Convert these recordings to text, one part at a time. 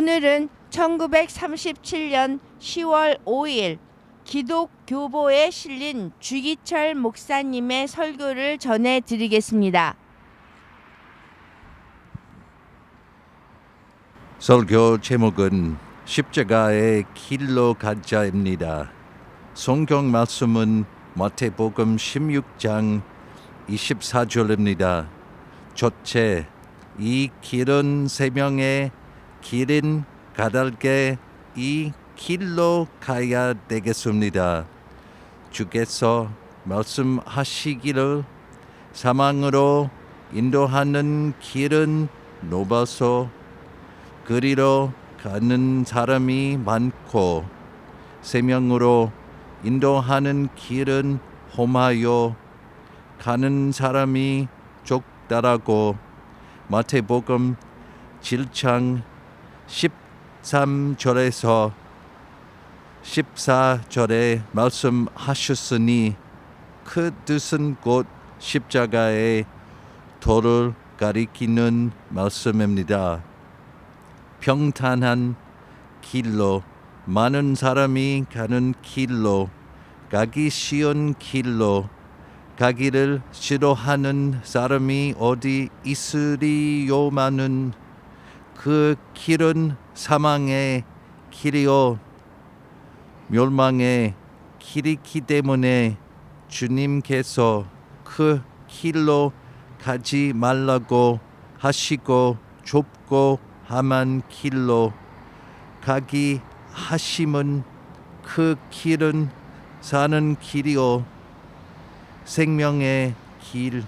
오늘은 1937년 10월 5일 기독교보에 실린 주기철 목사님의 설교를 전해 드리겠습니다. 설교 제목은 십자가의 길로 가자입니다. 성경 말씀은 마태복음 16장 24절입니다. 첫째, 이 길은 세 명의 길은 가달게 이 길로 가야 되겠습니다. 주께서 말씀하시기를 사망으로 인도하는 길은 높아서 그리로 가는 사람이 많고 세명으로 인도하는 길은 험하여 가는 사람이 적다라고 마태복음 7장 13절에서 14절에 말씀하셨으니 그 뜻은 곧 십자가의 도를 가리키는 말씀입니다. 평탄한 길로 많은 사람이 가는 길로 가기 쉬운 길로 가기를 싫어하는 사람이 어디 있으리요마는 그 길은 사망의 길이요. 멸망의 길이기 때문에 주님께서 그 길로 가지 말라고 하시고 좁고 험한 길로 가기 하심은 그 길은 사는 길이요. 생명의 길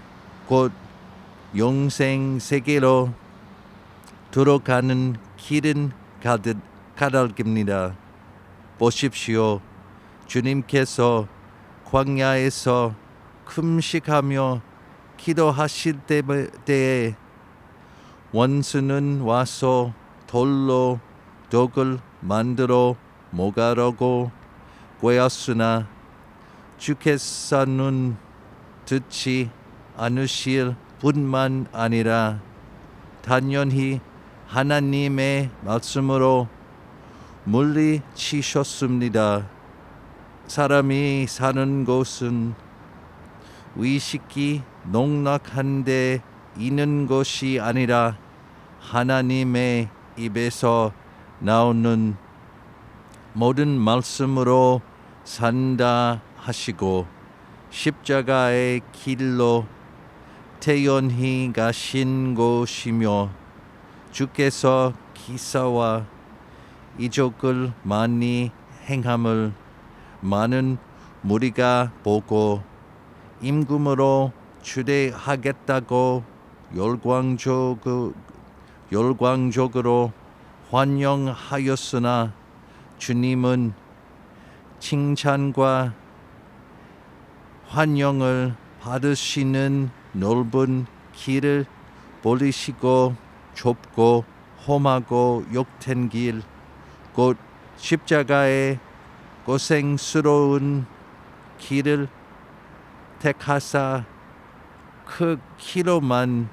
곧 영생 세계로 들어가는 길은 가득 가득입니다. 보십시오. 주님께서 광야에서 금식하며 기도하실 때에 원수는 와서 돌로 독을 만들어 모가라고 꿰었으나 주께서는 듣지 않으실 뿐만 아니라 단연히 하나님의 말씀으로 물리치셨습니다. 사람이 사는 곳은 위식이 농락한데 있는 것이 아니라 하나님의 입에서 나오는 모든 말씀으로 산다 하시고 십자가의 길로 태연히 가신 곳이며 주께서 기사와 이적을 많이 행함을 많은 무리가 보고 임금으로 추대하겠다고 열광적, 열광적으로 환영하였으나 주님은 칭찬과 환영을 받으시는 넓은 길을 버리시고 좁고 험하고 욕된 길, 곧 십자가의 고생스러운 길을 택하사 그 길로만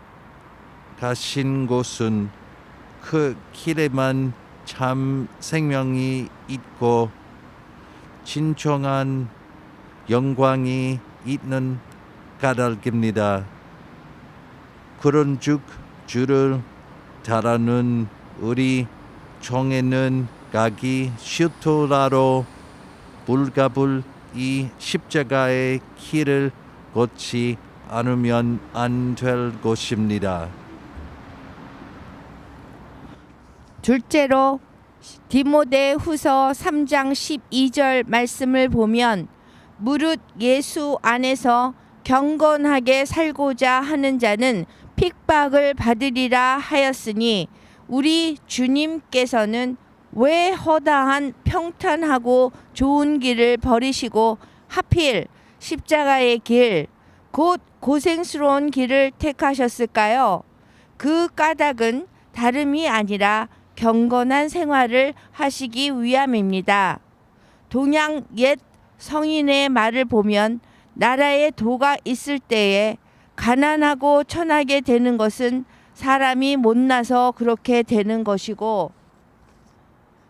가신 곳은 그 길에만 참 생명이 있고 진정한 영광이 있는 까닭입니다. 그런즉 주를 따르는 우리 종에는 가기 싫더라로 불가불 이 십자가의 길을 걷지 않으면 안 될 것입니다. 둘째로 디모데 후서 3장 12절 말씀을 보면 무릇 예수 안에서 경건하게 살고자 하는 자는 핍박을 받으리라 하였으니 우리 주님께서는 왜 허다한 평탄하고 좋은 길을 버리시고 하필 십자가의 길, 곧 고생스러운 길을 택하셨을까요? 그 까닭은 다름이 아니라 경건한 생활을 하시기 위함입니다. 동양 옛 성인의 말을 보면 나라에 도가 있을 때에 가난하고 천하게 되는 것은 사람이 못나서 그렇게 되는 것이고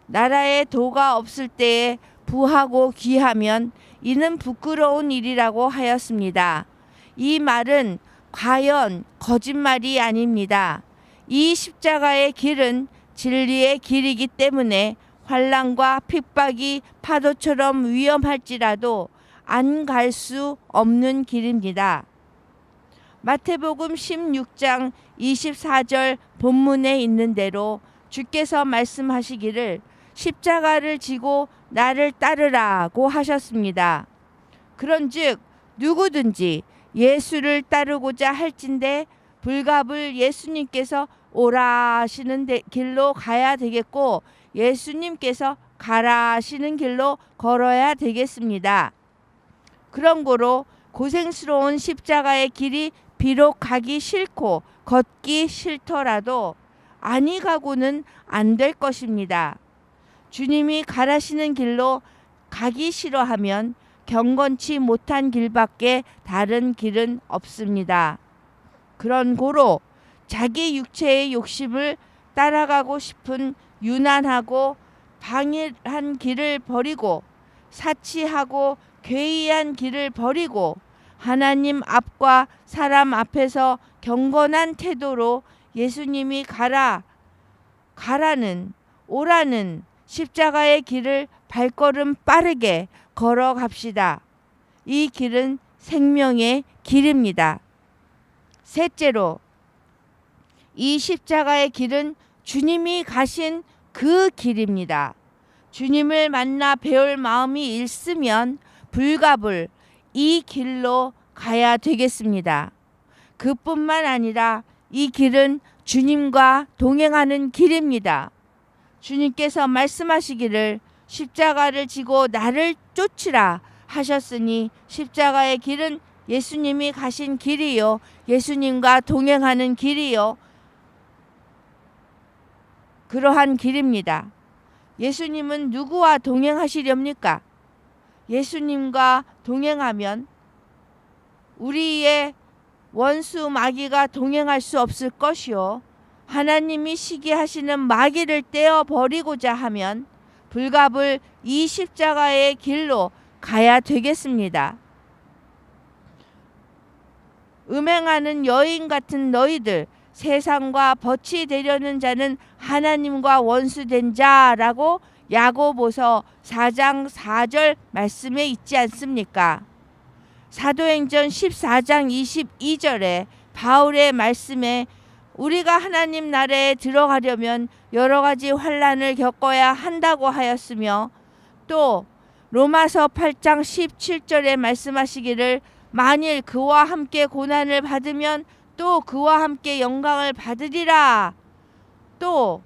나라에 도가 없을 때에 부하고 귀하면 이는 부끄러운 일이라고 하였습니다. 이 말은 과연 거짓말이 아닙니다. 이 십자가의 길은 진리의 길이기 때문에 환란과 핍박이 파도처럼 위험할지라도 안 갈 수 없는 길입니다. 마태복음 16장 24절 본문에 있는 대로 주께서 말씀하시기를 십자가를 지고 나를 따르라고 하셨습니다. 그런즉 누구든지 예수를 따르고자 할진대 불갑을 예수님께서 오라 하시는 데- 길로 가야 되겠고 예수님께서 가라 하시는 길로 걸어야 되겠습니다. 그런 거로 고생스러운 십자가의 길이 비록 가기 싫고 걷기 싫더라도 아니 가고는 안 될 것입니다. 주님이 가라시는 길로 가기 싫어하면 경건치 못한 길밖에 다른 길은 없습니다. 그런 고로 자기 육체의 욕심을 따라가고 싶은 유난하고 방일한 길을 버리고 사치하고 괴이한 길을 버리고 하나님 앞과 사람 앞에서 경건한 태도로 예수님이 가라 가라는 오라는 십자가의 길을 발걸음 빠르게 걸어갑시다. 이 길은 생명의 길입니다. 셋째로 이 십자가의 길은 주님이 가신 그 길입니다. 주님을 만나 배울 마음이 있으면 불갑을 이 길로 가야 되겠습니다. 그뿐만 아니라 이 길은 주님과 동행하는 길입니다. 주님께서 말씀하시기를 십자가를 지고 나를 쫓으라 하셨으니 십자가의 길은 예수님이 가신 길이요 예수님과 동행하는 길이요 그러한 길입니다. 예수님은 누구와 동행하시렵니까? 예수님과 동행하면 우리의 원수 마귀가 동행할 수 없을 것이요. 하나님이 시기하시는 마귀를 떼어 버리고자 하면 불갑을 이 십자가의 길로 가야 되겠습니다. 음행하는 여인 같은 너희들 세상과 벗이 되려는 자는 하나님과 원수된 자라고 야고보서 4장 4절 말씀에 있지 않습니까? 사도행전 14장 22절에 바울의 말씀에 우리가 하나님 나라에 들어가려면 여러 가지 환란을 겪어야 한다고 하였으며 또 로마서 8장 17절에 말씀하시기를 만일 그와 함께 고난을 받으면 또 그와 함께 영광을 받으리라. 또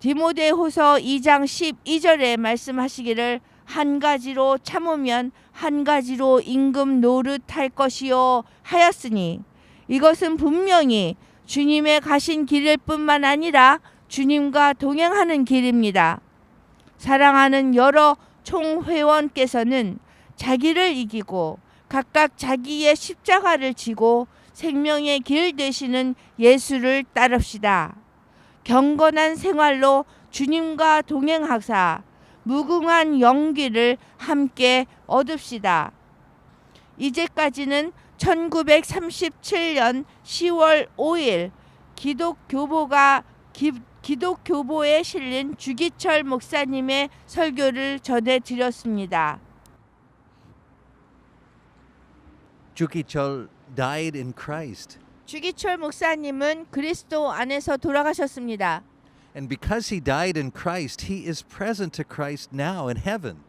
디모데후서 2장 12절에 말씀하시기를 한 가지로 참으면 한 가지로 임금 노릇할 것이요 하였으니 이것은 분명히 주님의 가신 길일 뿐만 아니라 주님과 동행하는 길입니다. 사랑하는 여러 총회원께서는 자기를 이기고 각각 자기의 십자가를 지고 생명의 길 되시는 예수를 따릅시다. 경건한 생활로 주님과 동행하사 무궁한 영기를 함께 얻읍시다. 이제까지는 1937년 10월 5일 기독교보가 기, 기독교보에 실린 주기철 목사님의 설교를 전해 드렸습니다. 주기철 died in Christ. 주기철 목사님은 그리스도 안에서 돌아가셨습니다. And because he died in Christ, he is present to Christ now in heaven.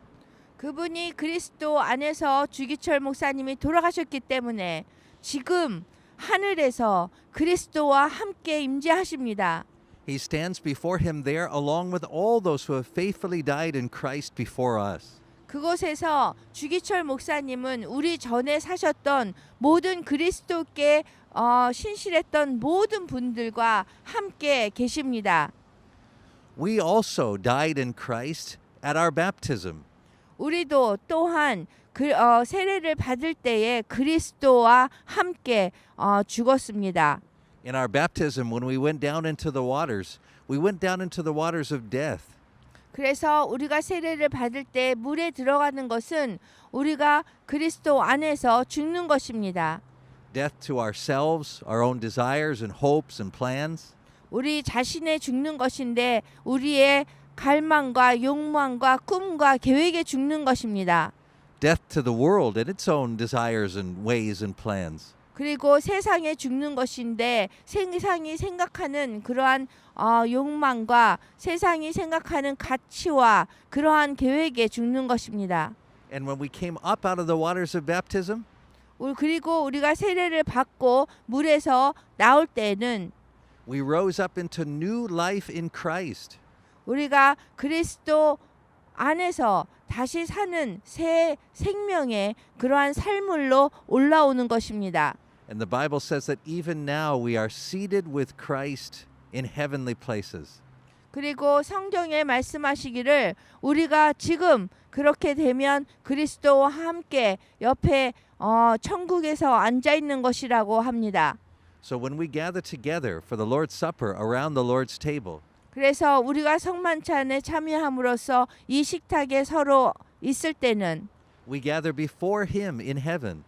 그분이 그리스도 안에서 주기철 목사님이 돌아가셨기 때문에 지금 하늘에서 그리스도와 함께 임재하십니다. He stands before him there along with all those who have faithfully died in Christ before us. 그곳에서 주기철 목사님은 우리 전에 사셨던 모든 그리스도께 어, 신실했던 모든 분들과 함께 계십니다. We also died in Christ at our baptism. 우리도 또한 그, 어, 세례를 받을 때에 그리스도와 함께 어, 죽었습니다. In our baptism, when we went down into the waters, we went down into the waters of death. 그래서 우리가 세례를 받을 때 물에 들어가는 것은 우리가 그리스도 안에서 죽는 것입니다. Death to ourselves, our own desires and hopes and plans. 우리 자신의 죽는 것인데 우리의 갈망과 욕망과 꿈과 계획에 죽는 것입니다. Death to the world and its own desires and ways and plans. 그리고 세상에 죽는 것인데 세상이 생각하는 그러한 어, 욕망과 세상이 생각하는 가치와 그러한 계획에 죽는 것입니다. And when we came up out of the waters of baptism, 우리- 그리고 우리가 세례를 받고 물에서 나올 때는 we rose up into new life in Christ. 우리가 그리스도 안에서 다시 사는 새 생명의 그러한 삶으로 올라오는 것입니다. And the Bible says that even now we are seated with Christ in heavenly places. 그리고 성경에 말씀하시기를 우리가 지금 그렇게 되면 그리스도와 함께 옆에 어, 천국에서 앉아 있는 것이라고 합니다. So when we gather together for the Lord's Supper around the Lord's table, 그래서 우리가 성만찬에 참여함으로써 이 식탁에 서로 있을 때는 we gather before Him in heaven.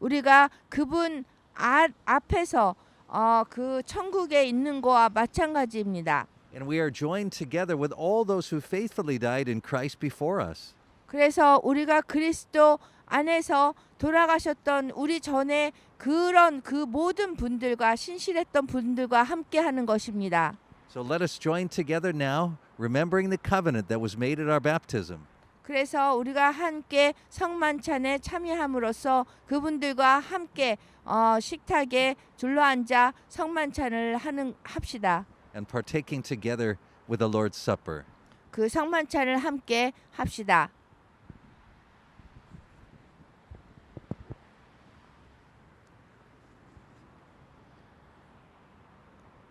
우리가 그분 아, 앞에서 어, 그 천국에 있는 거와 마찬가지입니다. And we are joined together with all those who faithfully died in Christ before us. 그래서 우리가 그리스도 안에서 돌아가셨던 우리 전에 그런 그 모든 분들과 신실했던 분들과 함께 하는 것입니다. So let us join together now, remembering the covenant that was made at our baptism. 그래서 우리가 함께 성만찬에 참여함으로써 그분들과 함께 어, 식탁에 둘러앉아 성만찬을 하는 합시다. and partaking together with the Lord's Supper. 그 성만찬을 함께 합시다.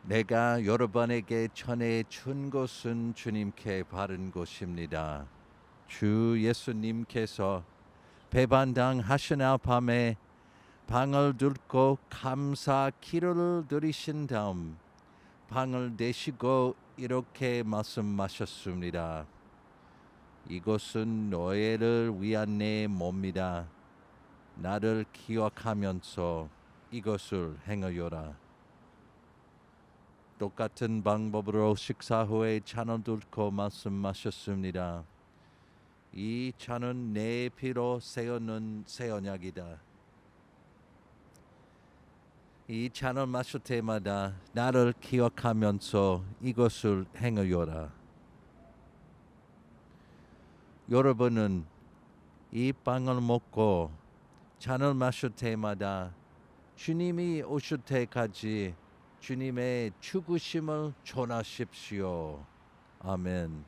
내가 여러분에게 전해 준 것은 주님께 바른 것입니다. 주 예수님께서 배반당 하시나 밤에 방을 들고 감사 기도를 드리신 다음 방을 내시고 이렇게 말씀하셨습니다. 이것은 너희를 위한 내 몸이다. 나를 기억하면서 이것을 행하여라. 똑같은 방법으로 식사 후에 잔을 들고 말씀하셨습니다. 이 잔은 내 피로 세우는 새 언약이다. 이 잔을 마실 때마다 나를 기억하면서 이것을 행하여라. 여러분은 이 빵을 먹고 잔을 마실 때마다 주님이 오실 때까지 주님의 죽으심을 전하십시오. 아멘.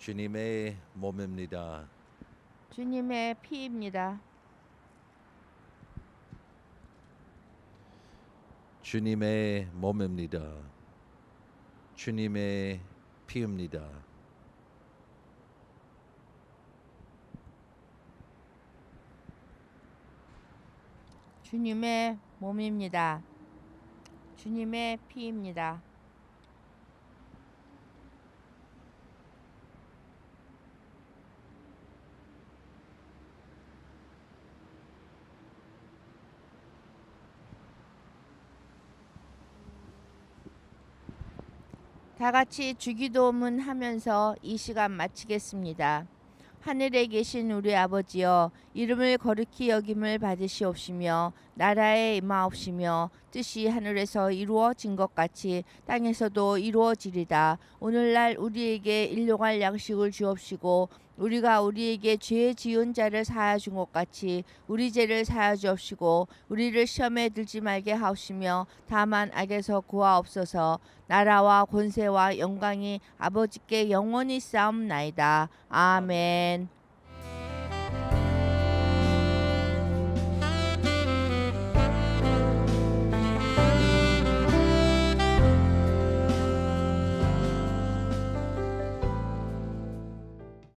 주님의 몸입니다. 주님의 피입니다. 주님의 몸입니다. 주님의 피입니다. 주님의 몸입니다. 주님의 피입니다. 다 같이 주기도문 하면서 이 시간 마치겠습니다. 하늘에 계신 우리 아버지여 이름을 거룩히 여김을 받으시옵시며 나라에 임하옵시며 뜻이 하늘에서 이루어진 것 같이 땅에서도 이루어지리다 오늘날 우리에게 일용할 양식을 주옵시고 우리가 우리에게 죄 지은 자를 사하여 준것 같이 우리 죄를 사하여 주옵시고 우리를 시험에 들지 말게 하옵시며 다만 악에서 구하옵소서. 나라와 권세와 영광이 아버지께 영원히 싸움나이다. 아멘